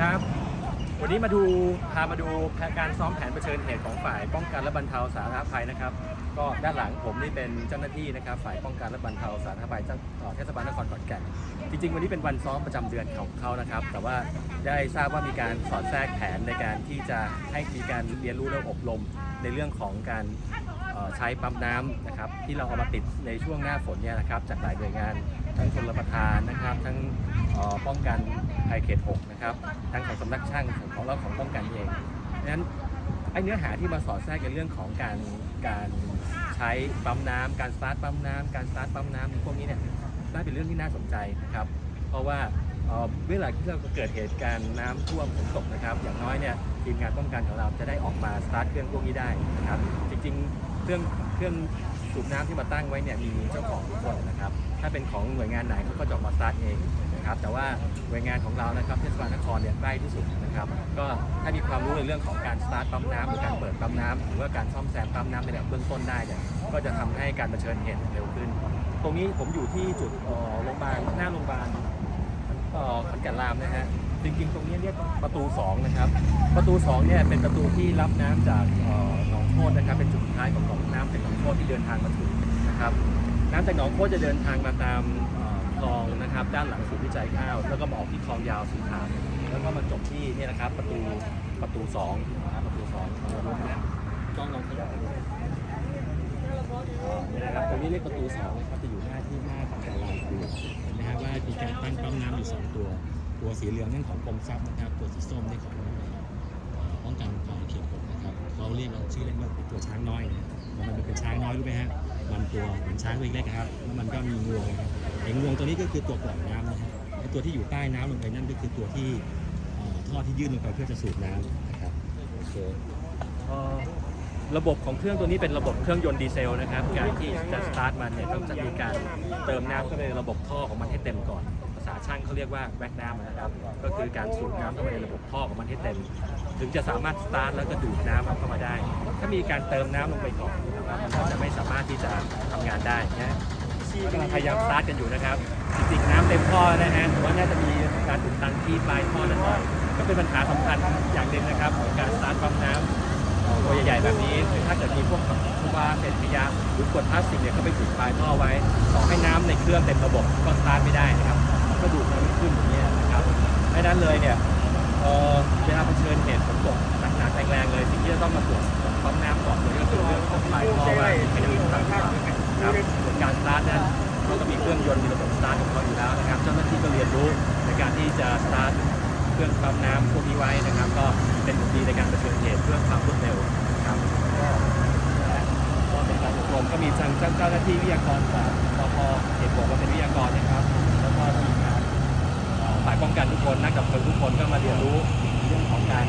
ครับ วันนี้มาดูพามาดูการซ้อมแผนเผชิญเหตุของฝ่ายป้องกันและบรรเทาสาธารณภัยนะครับ ก็ด้านหลังผมนี่เป็นเจ้าหน้าที่นะครับ ฝ่ายป้องกันและบรรเทาสาธารณภัยเจ้าเอ่อเทศบาลนครขอนแก่น จริง ๆ วันนี้เป็นวันซ้อมประจำเดือนของเขานะครับ แต่ว่าได้ทราบว่ามีการสอดแทรกแผนในการที่จะให้มีการเรียนรู้และอบรมในเรื่องของการใช้ปั๊มน้ำนะครับที่เราเอามาติดในช่วงหน้าฝนเนี่ยนะครับจากหลายหน่วยงานทั้งชนรประทาน ป้องกันภัยเขต 6 นะครับ ทั้งของสำนักช่างของเราของป้องกันเองดังนั้นไอ้เนื้อหาที่มาสอดแทรกในเรื่องของการการใช้ปั๊มน้ำการสตาร์ทปั๊มน้ำการสตาร์ทปั๊มน้ำพวกนี้เนี่ยน่าเป็นเรื่องที่น่าสนใจนะครับ เพราะว่าเอ่อเวลาที่เราเกิดเหตุการณ์น้ำท่วมฝนตกนะครับ อย่างน้อยเนี่ยทีมงานป้องกันของเราจะได้ออกมาสตาร์ทเครื่องพวกนี้ได้นะครับ จริงๆเครื่องเครื่อง สูบน้ำที่มาตั้งไว้เนี่ยมีเจ้าของทุกคนนะครับ ถ้าเป็นของหน่วยงานไหนเขาก็จะออกมาสตาร์ทเองนะครับ แต่ว่าหน่วยงานของเรานะครับเทศบาลนครเนี่ยใกล้ที่สุดนะครับ ก็ถ้ามีความรู้ในเรื่องของการสตาร์ทปั๊มน้ำหรือการเปิดปั๊มน้ำหรือว่าการซ่อมแซมปั๊มน้ำในระดับเบื้องต้นได้เนี่ยก็จะทำให้การเผชิญเหตุเร็วขึ้น ตรงนี้ผมอยู่ที่จุดโรงพยาบาลหน้าโรงพยาบาลขอนแก่นรามนะฮะจริงๆ ตรงนี้เรียกประตู 2 นะครับ ประตู2เนี่ยเป็นประตูที่รับน้ำจากหนองโคตนะครับเป็นจุดสุดท้ายของ เดินทางมาถึงนะครับน้ำจากหนองโคจะเดินทางมาตามคลองนะครับ ด้านหลังศูนย์วิจัยข้าว แล้วก็มาออกที่คลองยาวสีขาวแล้วก็มาจบที่นี่นะครับ ประตูประตู2นะครับประตู2จ้องลองขยับนี่นะครับตรงนี้เรียกประตู2นะครับจะอยู่หน้าที่หน้าของแต่ลานดูนไหมครับว่ามีการตั้งปั๊มน้ำอยู่2ตัว ตัวสีเหลืองนั่นของกรมทรัพย์นะครับ ตัวสีส้มนี่ของป้องกันภัยเขตหกนะครับ เราเรียกเราชื่อเล่นว่าตัวช้างน้อยนะเพราะ มันเป็นช้างน้อยรู้ไหมฮะมันตัวเหมือนช้างตัวเล็กๆครับแล้วมันก็มีงวงนะครับไอ้งวงตัวนี้ก็คือตัวกล่องน้ำนะครับไอ้ตัวที่อยู่ใต้น้ำลงไปนั่นก็คือตัวที่เอ่อท่อที่ยื่นลงไปเพื่อจะสูบน้ำนะครับโอเค เอ่อระบบของเครื่องตัวนี้เป็นระบบเครื่องยนต์ดีเซลนะครับ การที่จะสตาร์ทมันเนี่ยต้องจะมีการเติมน้ำเข้าไปในระบบท่อของมันให้เต็มก่อน ษาช่างเขาเรียกว่าแว็กน้ำนะครับ ก็คือการสูบน้ำเข้าไปในระบบท่อของมันให้เต็ม ถึงจะสามารถสตาร์ทแล้วก็ดูดน้ำเข้ามาได้ ถ้ามีการเติมน้ำลงไปก่อนนะครับมันก็จะไม่สามารถที่จะทำงานได้นะที่กำลังพยายามสตาร์ทกันอยู่นะครับจริงๆน้ำเต็มท่อนะฮะแต่ว่าน่าจะมีการอุดตันที่ปลายท่อนั่นหน่อยก็เป็นปัญหาสำคัญอย่างหนึ่งนะครับของการสตาร์ทปั๊มน้ำตัวใหญ่ๆแบบนี้หรือถ้าเกิดมีพวกคูบาเศษขยะหรือกรวดพลาสติกเนี่ยเขาไปติดปลายท่อไว้ต่อให้น้ำในเครื่องเต็มระบบก็สตาร์ทไม่ได้นะครับ นั้นเลยเนี่ยเอ่อเวลาเผชิญเหตุฝนตกหนักๆแรงๆเลยสิ่งที่จะต้องมาตรวจปั๊มน้ำก่อนเลยก็คือเรื่องของปลายท่อว่ามีขยะอุดตันหรือเปล่าครับส่วนการสตาร์ทนั้นเขาก็มีเครื่องยนต์มีระบบสตาร์ทของเขาอยู่แล้วนะครับเจ้าหน้าที่ก็เรียนรู้ในการที่จะสตาร์ทเครื่องปั๊มน้ำพวกนี้ไว้นะครับ ก็เป็นผลดีในการเผชิญเหตุเพื่อความรวดเร็วครับก็ก็เป็นการอบรมก็มีทางเจ้าหน้าที่วิทยากรจากปพเขตบอกว่าเป็นวิทยากรนะครับ แล้วก็ทีมงานเอ่อ ฝ่ายป้องกันทุกคนนักดับเพลิงทุกคนก็มาเรียนรู้เรื่องของการ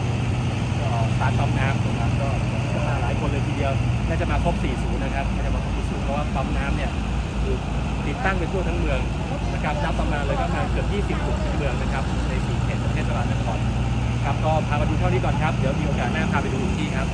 สารปั๊มน้ำนะครับก็ก็มาหลายคนเลยทีเดียวน่าจะมาครบ 40 นะครับน่าจะมาครบ 40 เพราะว่าปั๊มน้ำเนี่ยคือติดตั้งไปทั่วทั้งเมืองนะครับนับประมาณเลยก็ประมาณเกือบ 20 จุดทั้งเมืองนะครับใน4เขตของเทศบาลนครครับก็พามาดูเท่านี้ก่อนครับ เดี๋ยวมีโอกาสหน้าพาไปดูอีกที่ครับ